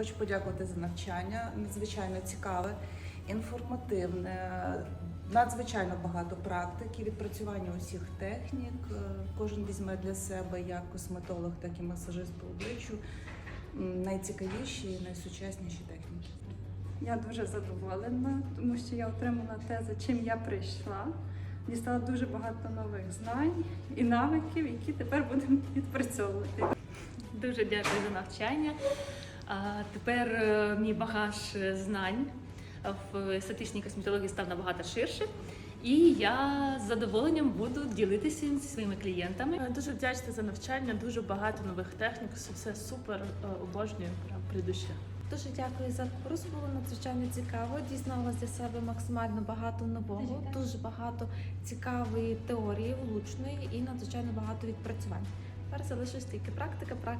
Хочу подякувати за навчання. Надзвичайно цікаве, інформативне, надзвичайно багато практики, відпрацювання усіх технік. Е, Кожен візьме для себе як косметолог, так і масажист по обличчю. Найцікавіші і найсучасніші техніки. Я дуже задоволена, тому що я отримала те, за чим я прийшла. Дістала дуже багато нових знань і навиків, які тепер будемо відпрацьовувати. Дуже дякую за навчання. А, Тепер е, мій багаж е, знань в естетичній косметології став набагато ширше. І я з задоволенням буду ділитися зі своїми клієнтами. Е, Дуже вдячна за навчання, дуже багато нових технік, все- супер, обожнюю прям при душі. Дуже дякую за курс. Було надзвичайно цікаво. Дізналася для себе максимально багато нового, дуже багато цікавої теорії, влучної і надзвичайно багато відпрацювань. Тепер залишилась тільки практика, практика.